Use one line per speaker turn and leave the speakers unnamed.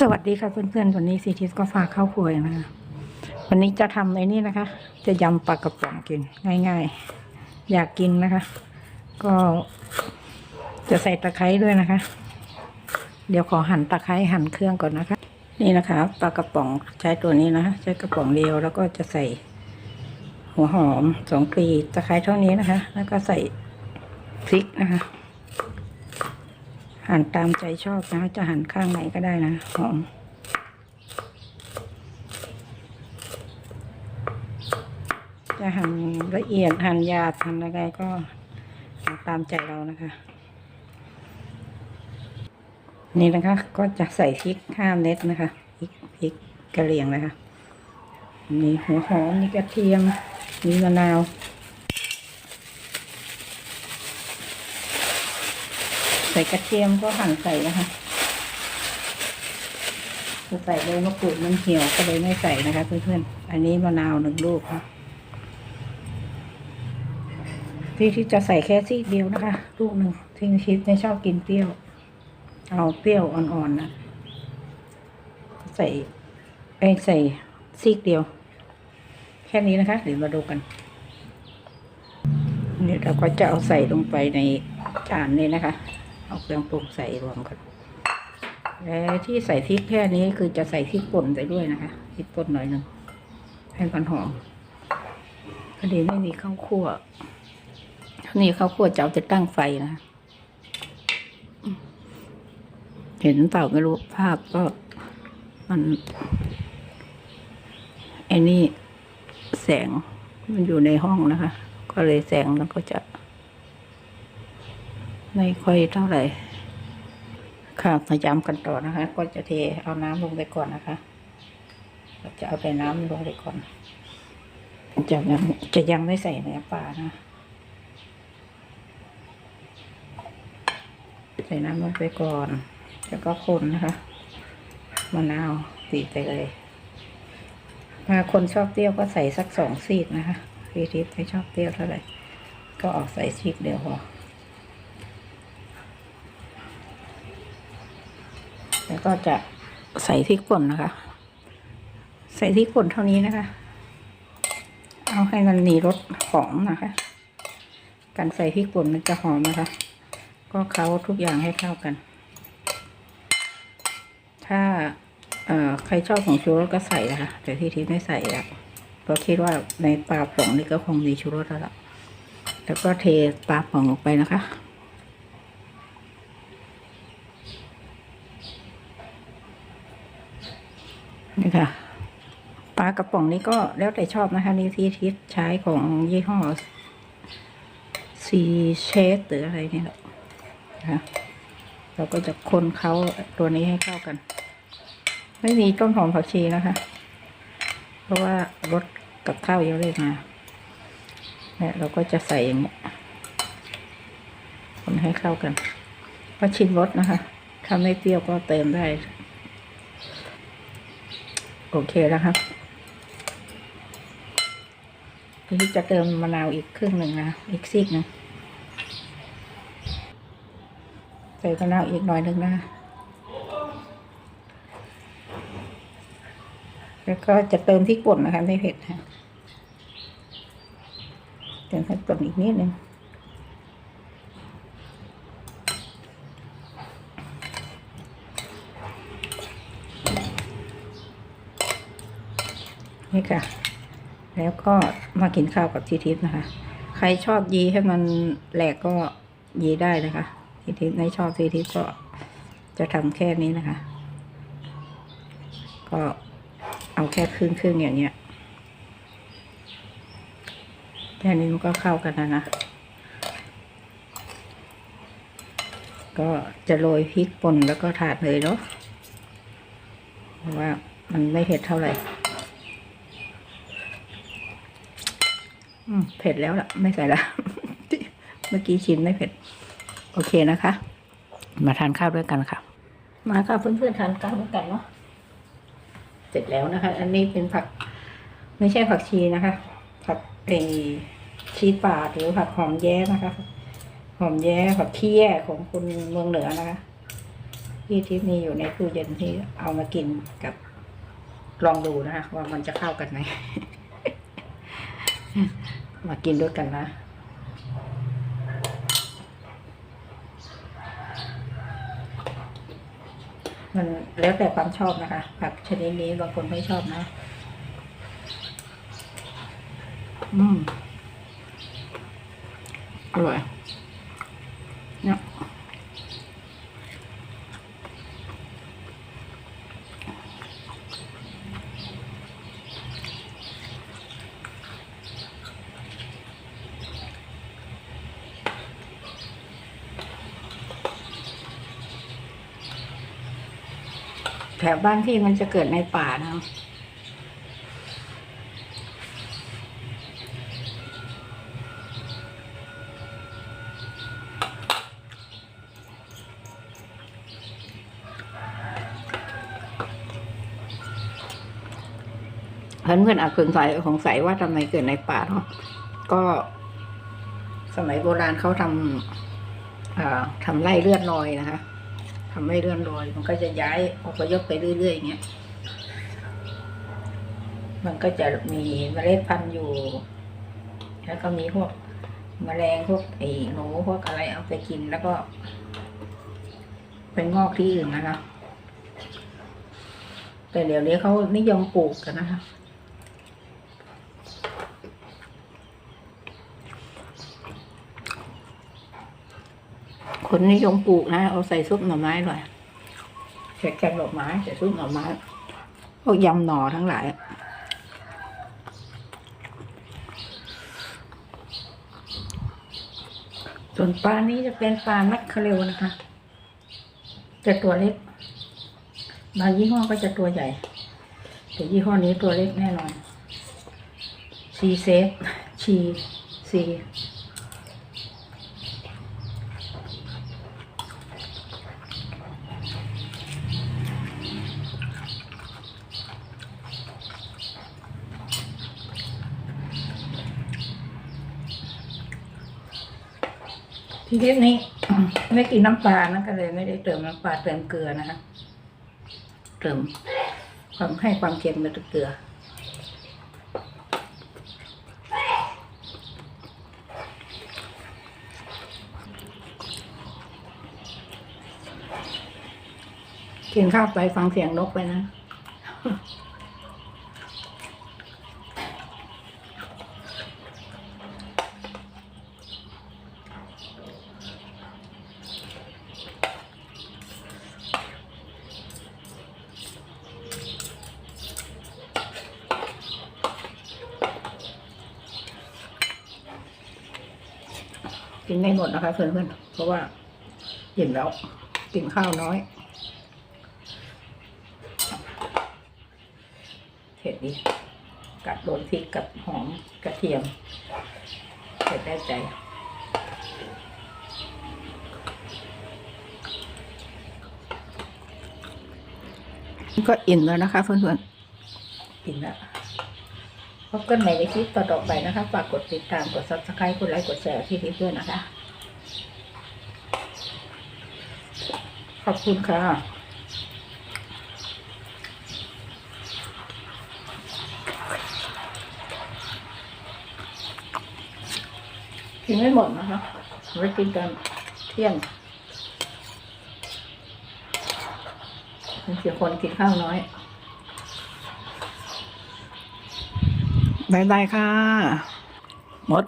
สวัสดีค่ะเพื่อนๆวันนี้ซีทิสก็ฝากเข้าครัวนะคะวันนี้จะทำไอ้นี่นะคะ จะยำปลากระป๋องกินง่าย ๆ อยากกินนะคะ ก็ จะใส่ตะไคร้ด้วยนะคะ เดี๋ยวขอหั่นตะไคร้หั่นเครื่องก่อนนะคะ นี่นะคะปลากระป๋องใช้ตัวนี้นะคะใช้กระป๋องเดียวแล้วก็จะใส่ หัวหอมสองกลีตะไคร้เท่านี้นะคะ แล้วก็ใส่พริกนะคะ หั่นตามใจชอบนะ จะหั่นข้างไหนก็ได้นะหอมจะหั่นละเอียดหั่นหยาบหั่นอะไรก็ตามใจเรานะคะ นี่นะคะก็จะใส่พริกห้าเม็ดนะคะพริกพริกกระเหรี่ยงนะคะมีหัวหอมมีกระเทียมมีมะนาว ใส่กระเทียมก็หั่นใส่นะคะจะใส่ใบมะกรูดมันเหี่ยวก็เลยไม่ใส่นะคะเพื่อนๆ อันนี้มะนาวหนึ่งลูกค่ะที่ที่จะใส่แค่ซีกเดียวนะคะ ลูกหนึ่งที่ชิดไม่ชอบกินเปรี้ยว เอาเปรี้ยวอ่อนๆนะใส่เอ้ยใส่ซีกเดียว แค่นี้นะคะ เดี๋ยวมาดูกันเนี่เราก็จะเอาใส่ลงไปในจานนี้นะคะ เอาเครื่องปรุงใส่รวมกันและที่ใส่พริกแค่นี้คือจะใส่พริกป่นไปด้วยนะคะพริกป่นหน่อยหนึ่งให้มันหอมพอดีไม่มีข้าวคั่วนี่ข้าวคั่วจะเอาจะตั้งไฟนะ เห็นเปล่าไม่รู้ภาพก็มันไอ้นี่แสงมันอยู่ในห้องนะคะ ก็เลยแสงแล้วก็จะ ไม่ค่อยเท่าไหร่ ค่ะมาย้ำกันต่อนะคะ ก็จะเทเอาน้ำลงไปก่อนนะคะจะเอาไปน้ำลงไปก่อนจะยังจะยังไม่ใส่เนื้อปลานะใส่น้ำลงไปก่อน แล้วก็คนนะคะมะนาวตีไปเลยถ้าคนชอบเปรี้ยวก็ใส่สักสองซีกนะคะพี่ทิพย์ไม่ชอบเปรี้ยวเท่าไหร่ก็ออกใส่ซีกเดียวพอ แล้ว ก็จะใส่พริกป่นนะคะ ใส่พริกป่นเท่านี้นะคะ เอาให้มันมีรสหอมนะคะ การใส่พริกป่นมันจะหอมนะคะ ก็เคล้าทุกอย่างให้เข้ากัน ถ้าเอ่อใครชอบของชูรสก็ใส่นะคะ แต่ที่ทิพย์ไม่ใส่อะเพราะคิดว่าในปลาป่องนี่ก็คงมีชูรสแล้วแล้วก็เทปลาป่องลงไปนะคะ นี่ค่ะปลากระป๋องนี้ก็แล้วแต่ชอบนะคะนี่ที่ทิศใช้ของยี่ห้อซีเชสหรืออะไรนี่แหละนะคะเราก็จะคนเขาตัวนี้ให้เข้ากัน ไม่มีต้นหอมผักชีนะคะ เพราะว่ารสกับข้าวเยอะเลยมาเนี่ยเราก็จะใส่อย่างเงี้ยคนให้เข้ากัน ก็ชิมรสนะคะถ้าไม่เปรี้ยวก็เติมได้ โอเคแล้วครับทีนี้จะเติมมะนาวอีกครึ่งหนึ่งนะ อีกซีกหนึ่งใส่มะนาวอีกหน่อยหนึ่งนะ แล้วก็จะเติมพริกป่นนะคะไม่เผ็ดค่ะเติมพริกป่นอีกนิดหนึ่ง นี่ค่ะ แล้วก็มากินข้าวกับทีทิพย์นะคะ ใครชอบยีให้มันแหลกก็ยีได้นะคะ ทีทิพย์ไม่ชอบทีทิพย์ก็จะทำแค่นี้นะคะ ก็เอาแค่ครึ่งครึ่งๆอย่างเงี้ยแค่นี้มันก็เข้ากันแล้วนะ ก็จะโรยพริกป่นแล้วก็ถาดเลยเนาะเพราะว่ามันไม่เผ็ดเท่าไหร่ อืม เผ็ดแล้วล่ะ ไม่ใส่ละเมื่อกี้ชิมไม่เผ็ด โอเคนะคะ มาทานข้าวด้วยกันค่ะ มาค่ะเพื่อนๆทานข้าวด้วยกันเนาะเสร็จแล้วนะคะ อันนี้เป็นผัก ไม่ใช่ผักชีนะคะ ผักเอชีป่าหรือผักหอมแย้นะคะหอมแย้ผักขี้แย่ของคนเมืองเหนือนะคะที่ที่มีอยู่ในตู้เย็นที่เอามากินกับลองดูนะคะว่ามันจะเข้ากันไหม มากินด้วยกันนะมันแล้วแต่ความชอบนะคะ ผักชนิดนี้บางคนไม่ชอบนะ อืม อร่อย เนี่ย ถวบ้านพี่มันจะเกิดในป่านะเพื่อนเพื่อนๆอาจสงสัยสงสัยว่าทำไมเกิดในป่าเนาะก็สมัยโบราณเขาทำอ่าทำไร่เลือนลอยนะคะ ทำไร่เลื่อนลอย มันก็จะย้ายอพยพไปเรื่อยๆอย่างเงี้ย มันก็จะมีเมล็ดพันธุ์อยู่ แล้วก็มีพวกแมลงพวกไอ้หนูพวกอะไรเอาไปกินแล้วก็เป็นงอกที่อื่นนะคะแต่เดี๋ยวนี้เขานิยมปลูกกันนะคะ คนนิยมปลูกนะ เอาใส่ซุปหน่อไม้หน่อยใส่แกงดอกไม้ใส่ซุปหน่อไม้พวกยำหน่อทั้งหลายส่วนปลานี้จะเป็นปลาแมคเคเรลนะคะ จะตัวเล็ก บางยี่ห้อก็จะตัวใหญ่ แต่ยี่ห้อนี้ตัวเล็กแน่นอนซีเซฟชีซี ทีนี้นี้ ไม่กินน้ำปลานะก็เลยไม่ได้เติมน้ำปลาเติมเกลือนะคะ เติมความให้ความเค็มมาจากเกลือกินข้าวไปฟังเสียงนกไปนะ กินไม่หมดนะคะเพื่อนๆเพราะว่าอิ่มแล้ว กินข้าวน้อยเผ็ดดีกัดโดนพริกกับหอมกระเทียมเผ็ดได้ใจก็อิ่มแล้วนะคะเพื่อนๆอิ่มแล้ว พบกันใหม่ในคลิปต่อๆไปนะคะ ฝากกดติดตาม กด subscribe กดไลค์ กดแชร์ที่นี้ด้วยนะคะ ขอบคุณค่ะกินไม่หมดนะคะไว้กินกันเที่ยงมีเสียคนกินข้าวน้อย บายบายค่ะมด